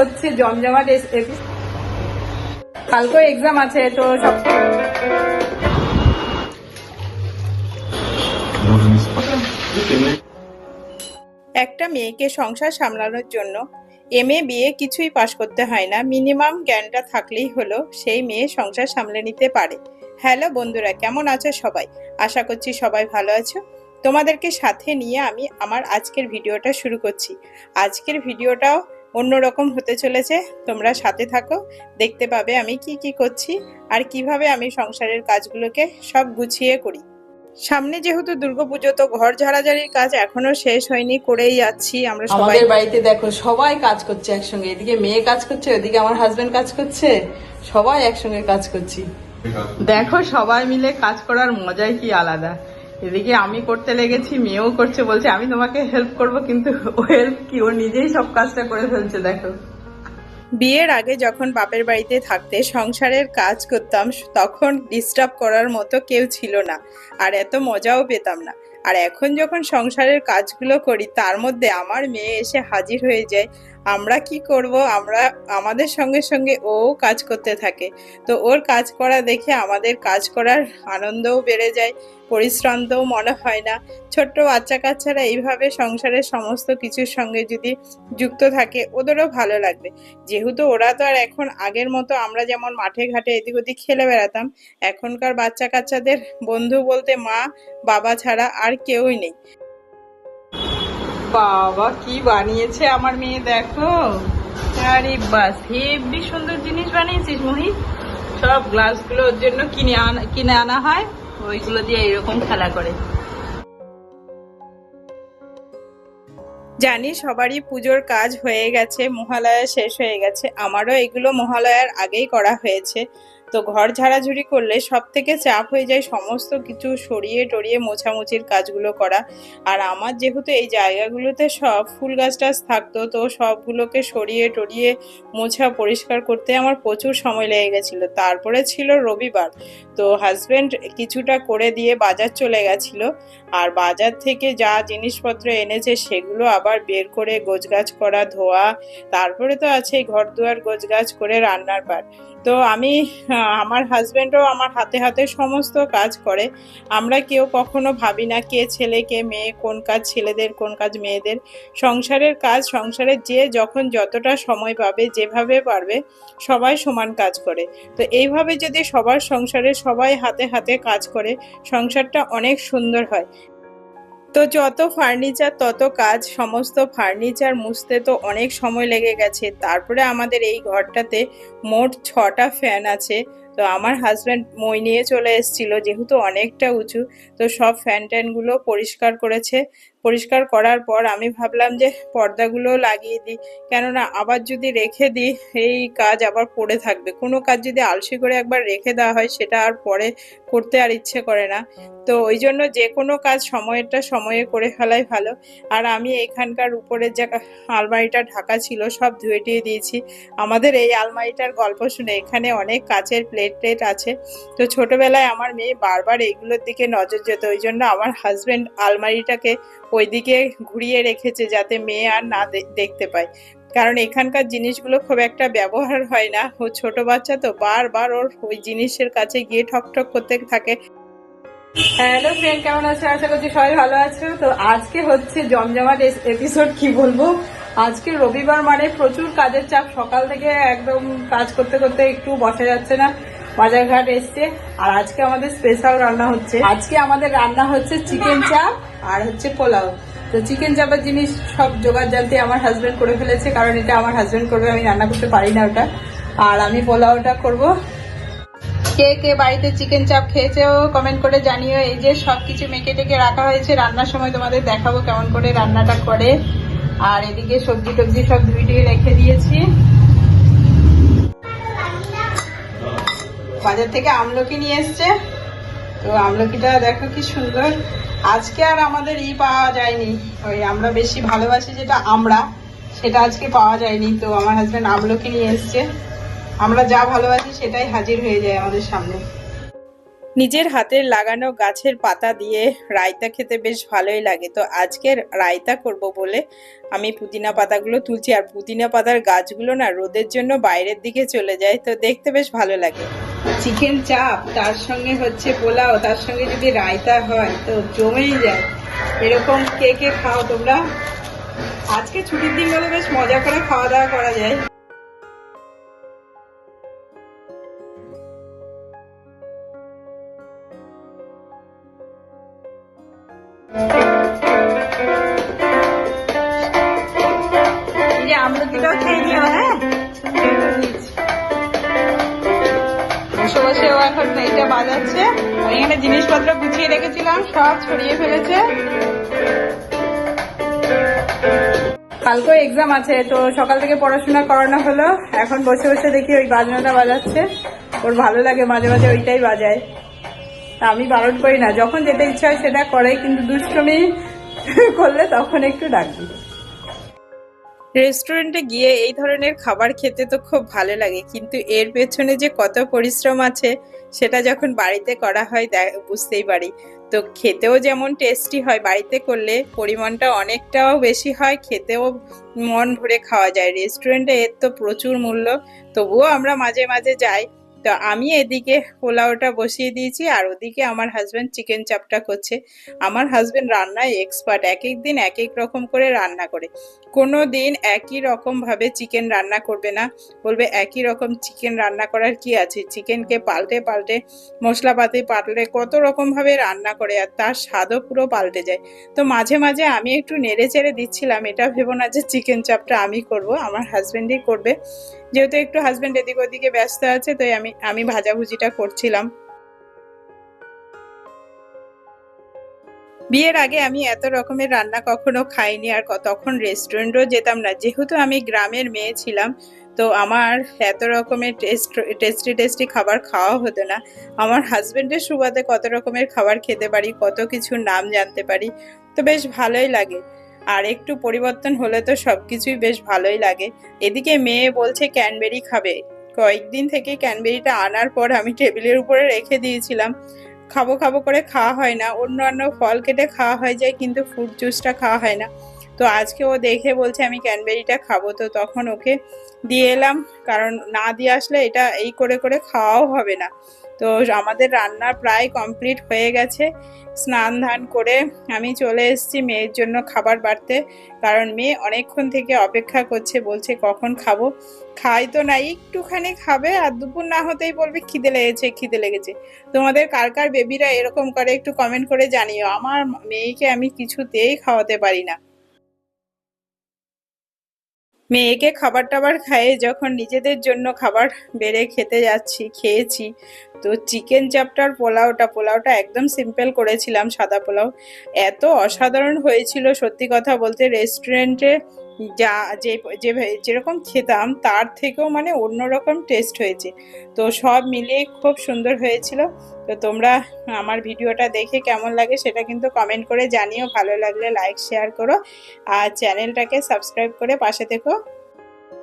হচ্ছে জমজমাট কালকে এক্সাম আছে, তো সব একটা মেয়েকে সংসার সামলানোর জন্য এম এ বিয়ে কিছুই পাশ করতে হয় না। মিনিমাম জ্ঞানটা থাকলেই হলো সেই মেয়ে সংসার সামলে নিতে পারে। হ্যালো বন্ধুরা, কেমন আছো সবাই? আশা করছি সবাই ভালো আছো। তোমাদেরকে সাথে নিয়ে আমি আমার আজকের ভিডিওটা শুরু করছি। আজকের ভিডিওটাও অন্যরকম হতে চলেছে। তোমরা সাথে থাকো দেখতে পাবে আমি কি কি করছি আর কীভাবে আমি সংসারের কাজগুলোকে সব গুছিয়ে করি। সামনে যেহেতু দুর্গাপুজো তো ঘর ঝাড়াঝাড়ির কাজ এখনও শেষ হয়নি করেই যাচ্ছি আমরা সবাই। বাড়িতে দেখো সবাই কাজ করছে একসঙ্গে। এদিকে মেয়ে কাজ করছে ওদিকে আমার হাজবেন্ড কাজ করছে। সবাই একসঙ্গে কাজ করছি। দেখো সবাই মিলে কাজ করার মজাই কি আলাদা। এদিকে আমি করতে লেগেছি, মেয়েও করছে, বলছে, আমি তোমাকে হেল্প করব, কিন্তু ও হেল্প কি? ও নিজেই সব কাজটা করে ফেলছে, দেখো। বিয়ের আগে যখন বাপের বাড়িতে থাকতে সংসারের কাজ করতাম, তখন ডিস্টার্ব করার মতো কেউ ছিল না, আর এত মজাও পেতাম না। আর এখন যখন সংসারের কাজগুলো করি, তার মধ্যে আমার মেয়ে এসে হাজির হয়ে যায় আমরা কি করব? আমরা আমাদের সঙ্গে সঙ্গে ও কাজ করতে থাকে। তো ওর কাজ করা দেখে আমাদের কাজ করার আনন্দও বেড়ে যায়, পরিশ্রান্তও মনে হয় না। ছোট্ট বাচ্চা কাচ্চারা এইভাবে সংসারের সমস্ত কিছুর সঙ্গে যদি যুক্ত থাকে, ওদেরও ভালো লাগবে। যেহেতু ওরা তো আর এখন আগের মতো আমরা যেমন মাঠে ঘাটে এদিক ওদিক খেলে বেড়াতাম, এখনকার বাচ্চা কাচ্চাদের বন্ধু বলতে মা বাবা ছাড়া আর কেউই নেই। বাবা, কি বানিয়েছে আমার মেয়ে, দেখো? আরে বাস হেবি সুন্দর জিনিস বানিয়েছিস মোহিত সব গ্লাসগুলো ওর জন্য কিনে আনা কিনে আনা হয়, ওইগুলো দিয়ে এরকম খেলা করে। জানি সবারই পুজোর কাজ হয়ে গেছে, মহালয়া শেষ হয়ে গেছে, আমারও এগুলো মহালয়ার আগেই করা হয়েছে। তো ঘর ঝাড়াঝুড়ি করলে সব থেকে চাপ হয়ে যায় সমস্ত কিছু সরিয়ে টরিয়ে মোছামুছির কাজগুলো করা। আর আমার যেহেতু এই জায়গাগুলোতে সব ফুল গাছ টাছ থাকতো, তো সবগুলোকে সরিয়ে টরিয়ে মোছা পরিষ্কার করতে আমার প্রচুর সময় লেগে গেছিল। তারপরে ছিল রবিবার, তো হাজবেন্ড কিছুটা করে দিয়ে বাজার চলে গেছিল। আর বাজার থেকে যা জিনিসপত্র এনেছে সেগুলো আবার বের করে গোছগাছ করা, ধোয়া, তারপরে তো আছে ঘর দুয়ার গোছগাছ করে রান্নার পার তো আমি আমার হাজব্যান্ডও আমার হাতে হাতে সমস্ত কাজ করে। আমরা কেউ কখনো ভাবি না কে ছেলে, কে মেয়ে, কোন কাজ ছেলেদের, কোন কাজ মেয়েদের। সংসারের কাজ, সংসারের যে যখন যতটা সময় পাবে, যেভাবে পারবে, সবাই সমান কাজ করে। তো এইভাবে যদি সবার সংসারে সবাই হাতে হাতে কাজ করে, সংসারটা অনেক সুন্দর হয়। তো যত ফার্নিচার তত কাজ, সমস্ত ফার্নিচার মুছতে তো অনেক সময় লেগে গেছে। তারপরে আমাদের এই ঘরটাতে মোট ছটা ফ্যান আছে। তো আমার হাজব্যান্ড মই নিয়ে চলে এসেছিল, যেহেতু অনেকটা উঁচু, তো সব ফ্যান ট্যানগুলো পরিষ্কার করেছে। পরিষ্কার করার পর আমি ভাবলাম যে পর্দাগুলো লাগিয়ে দিই। কেননা আবার যদি রেখে দিই, এই কাজ আবার পড়ে থাকবে। কোনো কাজ যদি আলসি করে একবার রেখে দেওয়া হয়, সেটা আর পরে করতে আর ইচ্ছে করে না। তো ওই জন্য যে কোনো কাজ সময়েরটা সময়ে করে ফেলাই ভালো। আর আমি এখানকার উপরের যে আলমারিটা, ঢাকা ছিল, সব ধুয়ে টুয়ে দিয়েছি। আমাদের এই আলমারিটার গল্প শুনে এখানে অনেক কাচের প্লেট প্লেট আছে। তো ছোটবেলায় আমার মেয়ে বারবার এইগুলোর দিকে নজর যেত। ওই জন্য আমার হাজব্যান্ড আলমারিটাকে ওইদিকে ঘুরিয়ে রেখেছে যাতে মেয়ে আর না দেখতে পায়। কারণ এখানকার জিনিসগুলো খুব একটা ব্যবহার হয় না। ও ছোট বাচ্চা তো বারবার ওর ওই জিনিসের কাছে গিয়ে ঠক ঠক করতে থাকে। হ্যালো ফ্রেন্ড কেমন আছো? আশা করছি সবাই ভালো আছো। তো আজকে হচ্ছে জমজমাট এপিসোড কি বলব? আজকে রবিবার মানে প্রচুর কাজের চাপ। সকাল থেকে একদম কাজ করতে করতে একটু বসা যাচ্ছে না। বাজারঘাট এসছে, আর আজকে আমাদের স্পেশাল রান্না হচ্ছে। আজকে আমাদের রান্না হচ্ছে চিকেন চাপ আর হচ্ছে পোলাও। তো চিকেন চাপের জিনিস সব জোগাড় জানতে আমার হাজব্যান্ড করে ফেলেছে, কারণ এটা আমার হাজব্যান্ড করবে, আমি রান্না করতে পারি না ওটা। আর আমি পোলাওটা করব। কে কে বাড়িতে চিকেন চাপ খেয়েছে কমেন্ট করে জানিও। এই যে সবকিছু মেখে টেকে রাখা হয়েছে, রান্নার সময় তোমাদের দেখাবো কেমন করে রান্নাটা করে। আর এদিকে সবজি টবজি সব ধুয়ে রেখে দিয়েছি। বাজার থেকে আমলকি নিয়ে এসছে। তো আমলকিটা দেখো কি সুন্দর। আজকে আর আমাদের ই পাওয়া যায়নি। ওই আমরা বেশি ভালোবাসি যেটা আমরা, সেটা আজকে পাওয়া যায়নি। তো আমার হাজব্যান্ড আমলকি নিয়ে এসছে। আমরা যা ভালোবাসি সেটাই হাজির হয়ে যায় আমাদের সামনে। নিজের হাতের লাগানো গাছের পাতা দিয়ে রায়তা খেতে বেশ ভালোই লাগে। তো আজকের রায়তা করব বলে আমি পুদিনা পাতাগুলো তুলছি। আর পুদিনা পাতার গাছগুলো না রোদের জন্য বাইরের দিকে চলে যায়। তো দেখতে বেশ ভালো লাগে। চিকেন চাপ তার সঙ্গে হচ্ছে পোলাও তার সঙ্গে যদি রায়তা হয় তো জমেই যায়। এরকম কে কে খাও তোমরা? আজকে ছুটির দিন বলে বেশ মজা করে খাওয়া দাওয়া করা যায়। আমলকিটাও খেয়ে নিও হ্যাঁ। বসে বসে ও এখন বাজাচ্ছে। এখানে জিনিসপত্র গুছিয়ে রেখেছিলাম, সব ছড়িয়ে ফেলেছে। কালকে এক্সাম আছে, তো সকাল থেকে পড়াশোনা করানো হলো। এখন বসে বসে দেখি ওই বাজনাটা বাজাচ্ছে। ওর ভালো লাগে, মাঝে মাঝে ওইটাই বাজায়। তা আমি বারণ করি না, যখন যেটা ইচ্ছা হয় সেটা করে, কিন্তু দুষ্টমি করলে তখন একটু ডাকবি। রেস্টুরেন্টে গিয়ে এই ধরনের খাবার খেতে তো খুব ভালো লাগে, কিন্তু এর পেছনে যে কত পরিশ্রম আছে, সেটা যখন বাড়িতে করা হয় বুঝতেই পারি। তো খেতেও যেমন টেস্টি হয়, বাড়িতে করলে পরিমাণটা অনেকটাও বেশি হয়, খেতেও মন ভরে খাওয়া যায়। রেস্টুরেন্টে এর তো প্রচুর মূল্য, তবুও আমরা মাঝে মাঝে যাই। তো আমি এদিকে পোলাওটা বসিয়ে দিয়েছি আর ওদিকে আমার হাজব্যান্ড চিকেন চাপটা করছে। আমার হাজব্যান্ড রান্নায় এক্সপার্ট এক এক দিন এক এক রকম করে রান্না করে। কোনো দিন একই রকমভাবে চিকেন রান্না করবে না। বলবে একই রকম চিকেন রান্না করার কি আছে? চিকেনকে পাল্টে পাল্টে, মশলাপাতি পাল্টে, কত রকমভাবে রান্না করে আর তার স্বাদও পুরো পাল্টে যায়। তো মাঝে মাঝে আমি একটু নেড়ে চেড়ে দিচ্ছিলাম, এটা ভেবো না যে চিকেন চাপটা আমি করব, আমার হাজব্যান্ডই করবে। যেহেতু একটু হাজবেন্ড এদিক ওদিকে ব্যস্ত আছে, তাই আমি আমি ভাজাভুজিটা করছিলাম। বিয়ের আগে আমি এত রকমের রান্না কখনো খাইনি আর তখন রেস্টুরেন্টও যেতাম না। যেহেতু আমি গ্রামের মেয়ে ছিলাম, তো আমার এত রকমের টেস্ট টেস্টি টেস্টি খাবার খাওয়া হতো না। আমার হাজবেন্ডের সুবাদে কত রকমের খাবার খেতে পারি, কত কিছুর নাম জানতে পারি, তো বেশ ভালোই লাগে। আর একটু পরিবর্তন হলে তো সবকিছুই বেশ ভালোই লাগে। এদিকে মেয়ে বলছে, ক্যানবেরি খাবে। কয়েকদিন থেকে ক্যানবেরিটা আনার পর আমি টেবিলের উপরে রেখে দিয়েছিলাম। খাব খাব করে খাওয়া হয় না, অন্যান্য ফল কেটে খাওয়া হয়ে যায়, কিন্তু ফ্রুট জুসটা খাওয়া হয় না। তো আজকে ও দেখে বলছে, আমি ক্যানবেরিটা খাব। তো তখন ওকে দিয়ে এলাম, কারণ না দিয়ে আসলে এটা এই করে করে খাওয়াও হবে না। তো আমাদের রান্না প্রায় কমপ্লিট হয়ে গেছে। স্নান ধান করে আমি চলে এসেছি মেয়ের জন্য খাবার বাড়তে। কারণ মেয়ে অনেকক্ষণ থেকে অপেক্ষা করছে, বলছে কখন খাব? খাই তো না, একটুখানি খাবে আর দুপুর না হতেই বলবে খিদে লেগেছে খিদে লেগেছে। তোমাদের কার কার বেবিরা এরকম করে একটু কমেন্ট করে জানিও। আমার মেয়েকে আমি কিছুতেই খাওয়াতে পারি না। মেয়েকে খাবার টাবার খাইয়ে যখন নিজেদের জন্য খাবার বেড়ে খেতে যাচ্ছি, খেয়েছি, তো চিকেন চাপটার পোলাওটা পোলাওটা একদম সিম্পল করেছিলাম সাদা পোলাও। এত অসাধারণ হয়েছিল সত্যি কথা বলতে রেস্টুরেন্টে যে যে যেরকম খেতাম, তার থেকেও মানে অন্যরকম টেস্ট হয়েছে। তো সব মিলিয়ে খুব সুন্দর হয়েছিল। তো তোমরা আমার ভিডিওটা দেখে কেমন লাগে সেটা কিন্তু কমেন্ট করে জানিও। ভালো লাগলে লাইক শেয়ার করো। আর চ্যানেলটাকে সাবস্ক্রাইব করে পাশে থেকো।